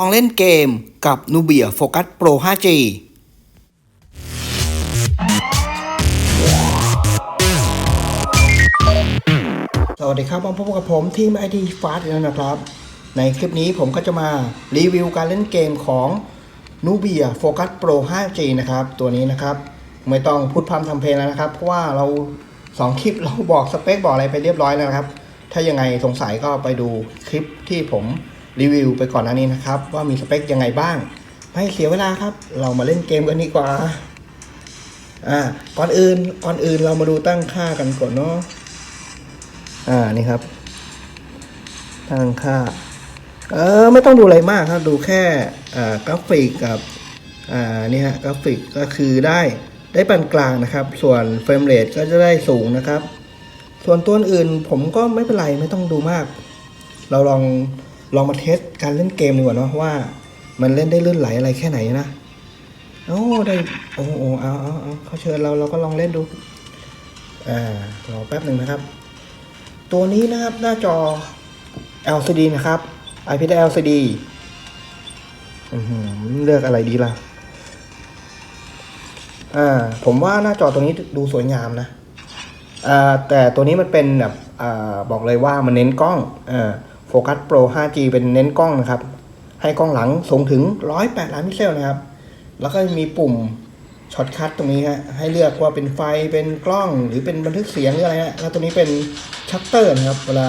ลองเล่นเกมกับ Nubia Focus Pro 5G สวัสดีครับมาพบกับผมทีม IT Fast แล้วนะครับ ในคลิปนี้ผมก็จะมารีวิวการเล่นเกมของ Nubia Focus Pro 5G นะครับ ตัวนี้นะครับ ไม่ต้องพูดพร่ำทำเพลงแล้วนะครับ เพราะว่าเราสองคลิปเราบอกสเปคบอกอะไรไปเรียบร้อยแล้วนะครับ ถ้ายังไงสงสัยก็ไปดูคลิปที่ผม รีวิวไปก่อนหน้านี้นะครับ ว่ามีสเปคยังไงบ้าง ไม่เสียเวลาครับ เรามาเล่นเกมกันดีกว่า อ่า ก่อนอื่น ก่อนอื่นเรามาดูตั้งค่ากันก่อนเนาะ อ่า นี่ครับ ตั้งค่า เออ ไม่ต้องดูอะไรมากครับ ดูแค่ อ่ากราฟิกกับ อ่า นี่ฮะ กราฟิกก็คือได้ได้ปานกลางนะครับ ส่วนเฟรมเรทก็จะได้สูงนะครับ ส่วนตัวอื่นผมก็ไม่เป็นไรไม่ต้องดูมาก เราลอง ลองมาเทสการเล่นเกมดีกว่าเนาะว่า มันเล่นได้ลื่นไหลอะไรแค่ไหนนะโอ้ได้โอ้โอ้เอาเอาเอาเขาเชิญเราเราก็ลองเล่นดูอ่ารอแป๊บหนึ่งนะครับ ตัวนี้นะครับหน้าจอ LCD นะครับ IPS LCD เลือกอะไรดีล่ะ อ่า ผมว่าหน้าจอตัวนี้ดูสวยงามนะ อ่า แต่ตัวนี้มันเป็นแบบ อ่า บอกเลยว่ามันเน้นกล้อง อ่า โฟกัสโปร 5G เป็นเน้นกล้องนะครับ ให้กล้องหลังสูงถึง 108 ล้านพิกเซลนะครับ แล้วก็มีปุ่มช็อตคัทตรงนี้ฮะ ให้เลือกว่าเป็นไฟ เป็นกล้อง หรือเป็นบันทึกเสียงหรืออะไรฮะ แล้วตัวนี้เป็นชัตเตอร์นะครับ เวลา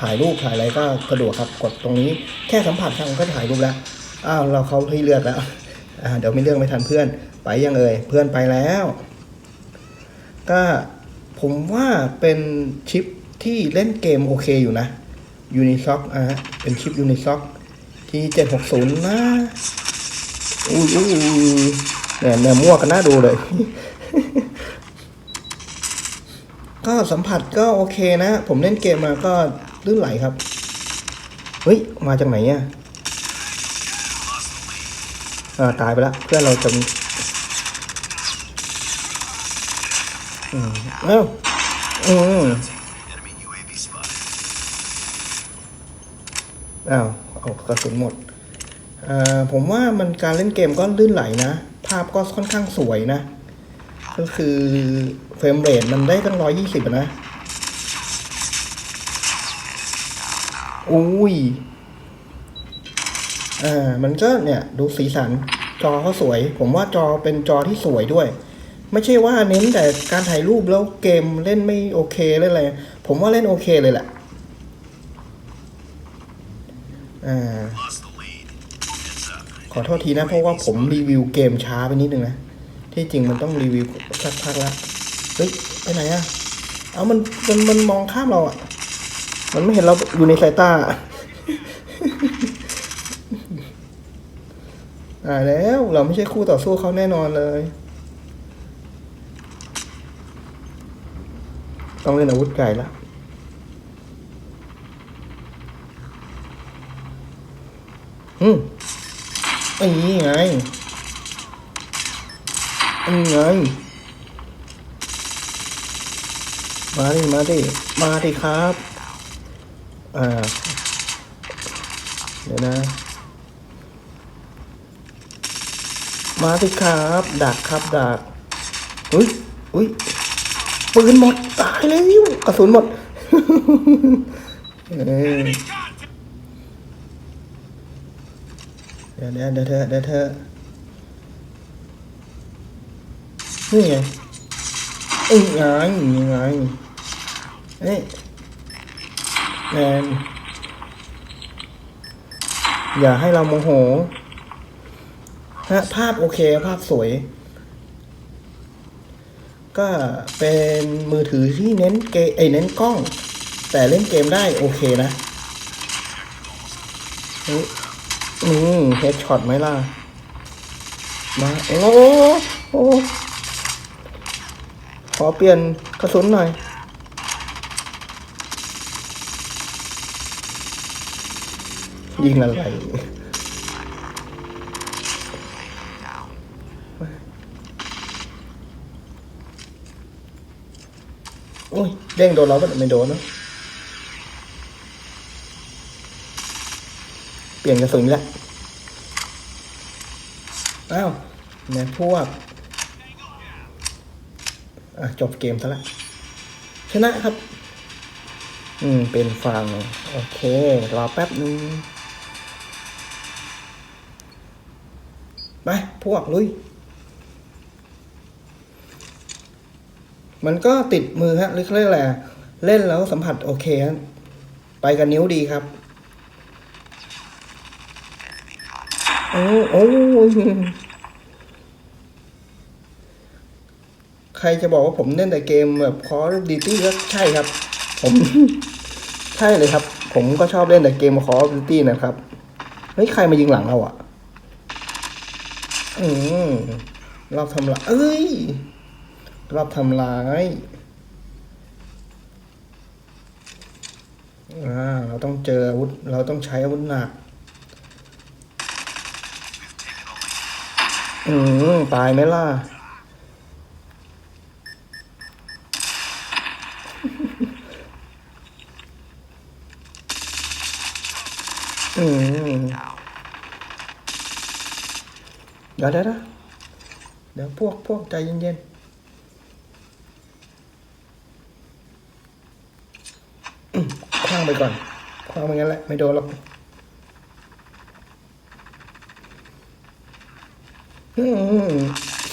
ถ่ายรูปถ่ายอะไรก็สะดวกครับ กดตรงนี้แค่สัมผัสครับก็ถ่ายรูปแล้ว อ้าวเราเขาให้เลือกแล้ว อ่าเดี๋ยวไม่เลือกไม่ทันเพื่อน ไปยังเอ่ย เพื่อนไปแล้ว ก็ผมว่าเป็นชิปที่เล่นเกมโอเคอยู่นะ Unisoc อะฮะเป็นชิป Unisoc ที่760 นะอุ้ยอุ้ยอุ้ยเนี่ยเนี่ยมั่วกันน่าดูเลย ก็สัมผัสก็โอเคนะ ผมเล่นเกมมาก็ลื่นไหลครับ เฮ้ย มาจากไหนอะอ่าตายไปแล้วเพื่อนเราจะอืมเอ้าอืม อ้าวเอากระสุนหมดอ่าผมว่ามันการเล่นเกมก็ลื่นไหลนะ ภาพก็ค่อนข้างสวยนะ ก็คือเฟรมเรทมันได้ตั้งร้อยยี่สิบนะอุ้ยอ่ามันก็เนี่ยดูสีสันจอเขาสวย ผมว่าจอเป็นจอที่สวยด้วย ไม่ใช่ว่าเน้นแต่การถ่ายรูปแล้วเกมเล่นไม่โอเคเล่นอะไรผมว่าเล่นโอเคเลยแหละ อ่าขอโทษทีนะเพราะว่าผมรีวิวเกมช้าไปนิดนึงนะ ที่จริงมันต้องรีวิวสักพักละเฮ้ยไปไหนอะเอามันมันมันมองข้ามเราอะมันไม่เห็นเราอยู่ในสายตาอ่าแล้วเราไม่ใช่คู่ต่อสู้เขาแน่นอนเลย ต้องเล่นอาวุธไกลละ อืมอ้นี่ไงไอ้ไง มาดิ มาดิ มาดิครับ อ่า เดี๋ยวนะ มาดิครับ ดักครับดักอุ้ยอุ้ยปืนหมด ตายแล้วกระสุนหมด เอ้ย เดี๋ยวเดี๋ยวเดี๋ยวเธอเดี๋ยวเธอนี่ไงเอ้ยไงยังไงเอ้ยแนนอย่าให้เราโมโหฮะภาพโอเคภาพสวย ก็เป็นมือถือที่เน้นเกมไอเน้นกล้อง แต่เล่นเกมได้โอเคนะ เฮ้ยอืมเฮดช็อตไหมล่ะ มา โอ้โหโอ้ขอเปลี่ยนกระสุนหน่อย ยิงอะไรโอ้ยเด้งโดนเราปะไม่โดนเนอะ เปลี่ยนกระสุนแล้วอ้าวแม่พวก อะ จบเกมซะละ ชนะครับ อืม เป็นฟัง โอเค รอแป๊บนึง ไป พวก ลุย มันก็ติดมือฮะเรียกเรียกอะไรอะเล่นแล้วสัมผัสโอเคฮะไปกับนิ้วดีครับ โอ้โอ้ใครจะบอกว่าผมเล่นแต่เกมแบบ Call of Duty ก็ใช่ครับ ผมใช่เลยครับ ผมก็ชอบเล่นแต่เกม Call of Duty นะครับเฮ้ยใครมายิงหลังเราอะ อืมรอบทำลายเอ้ยรอบทำลายอ่าเราต้องเจออาวุธ เราต้องใช้อาวุธหนัก อืมตายไหมล่ะ อืมเดี๋ยวเดี๋ยวเดี๋ยวพวกพวกใจเย็นๆคว้างไปก่อนคว้างไปงั้นแหละ ไม่โดนหรอกอืม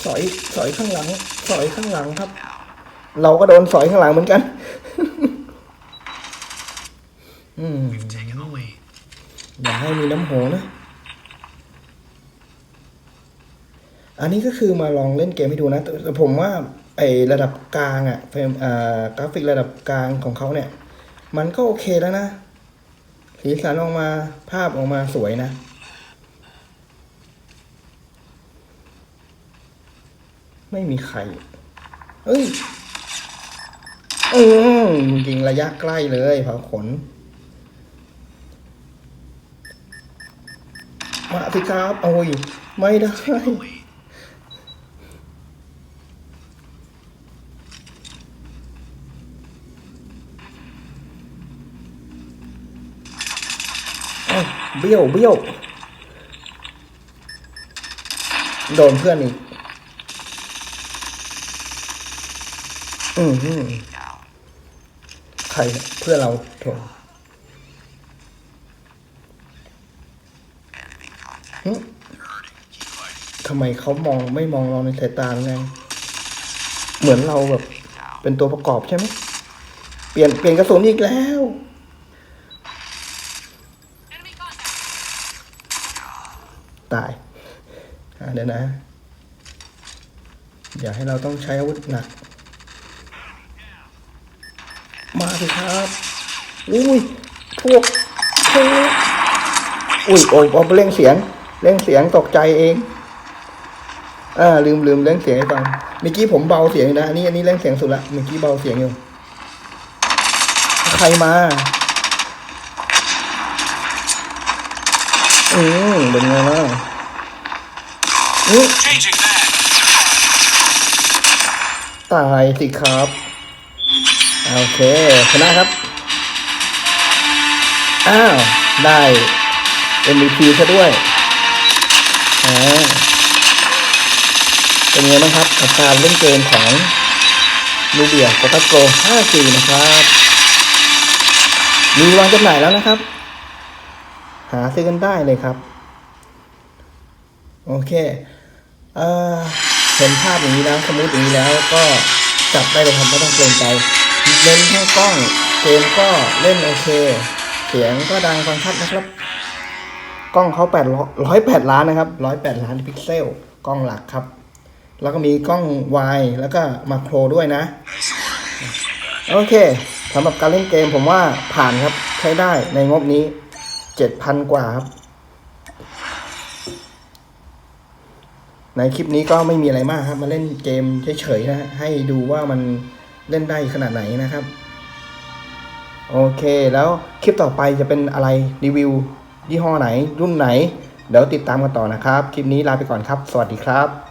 สอยสอยข้างหลัง สอยข้างหลังครับ เราก็โดนสอยข้างหลังเหมือนกันอืมอย่าให้มีน้ำโหนะ อันนี้ก็คือมาลองเล่นเกมให้ดูนะแต่แต่ผมว่าไอระดับกลางอะเฟรมอ่ากราฟิกระดับกลางของเขาเนี่ย มันก็โอเคแล้วนะ สีสันออกมาภาพออกมาสวยนะ ไม่มีใคร เอ้ยอืมยิงระยะใกล้เลยเผาขน มาสิครับโอ้ย ไม่ได้เอ้าเบี้ยวเบี้ยว โดนเพื่อนอีก อืมใครเพื่อเราโถหึทำไมเขามองไม่มองเราในสายตาไง เหมือนเราแบบ เป็นตัวประกอบใช่ไหม เปลี่ยนเปลี่ยนกระสุนอีกแล้ว ตายเดี๋ยวนะ อย่าให้เราต้องใช้อาวุธหนัก มาสิครับอุ้ยพวกพวกอุ้ยโอ้เอาเร่งเสียงเร่งเสียงตกใจเองอ่าลืมลืมเร่งเสียงให้ฟังเมื่อกี้ผมเบาเสียงอยู่นะอันนี้อันนี้เร่งเสียงสุดละเมื่อกี้เบาเสียงอยู่ใครมาอืมเป็นไงล่ะอืม Changing that. ตายสิครับ โอเคชนะครับ อ้าว ได้ MVP ซะด้วยอ่าเป็นไงบ้างครับกับการเล่นเกมของลูเบียโฟกัสโปร 5G นะครับ มีวางจำหน่ายแล้วนะครับ หาซื้อกันได้เลยครับ โอเค เอ่อเห็นภาพอย่างนี้แล้วสมมติอย่างนี้แล้วก็จับได้เลยครับไม่ต้องเกรงใจ เล่นทั้กล้อง เกมก็เล่นโอเค เสียงก็ดังฟังชัดนะครับ กล้องเขาแปดร้อยแปดล้านนะครับร้อยแปดล้านพิกเซล กล้องหลักครับ แล้วก็มีกล้องวายแล้วก็มาโครด้วยนะ โอเคสำหรับการเล่นเกมผมว่าผ่านครับใช้ได้ในงบนี้เจ็ดพันกว่าครับ ในคลิปนี้ก็ไม่มีอะไรมากครับ มาเล่นเกมเฉยๆนะให้ดูว่ามัน เล่นได้ขนาดไหนนะครับ โอเคแล้วคลิปต่อไปจะเป็นอะไรรีวิว ยี่ห้อไหน รุ่นไหน เดี๋ยวติดตามกันต่อนะครับ คลิปนี้ลาไปก่อนครับ สวัสดีครับ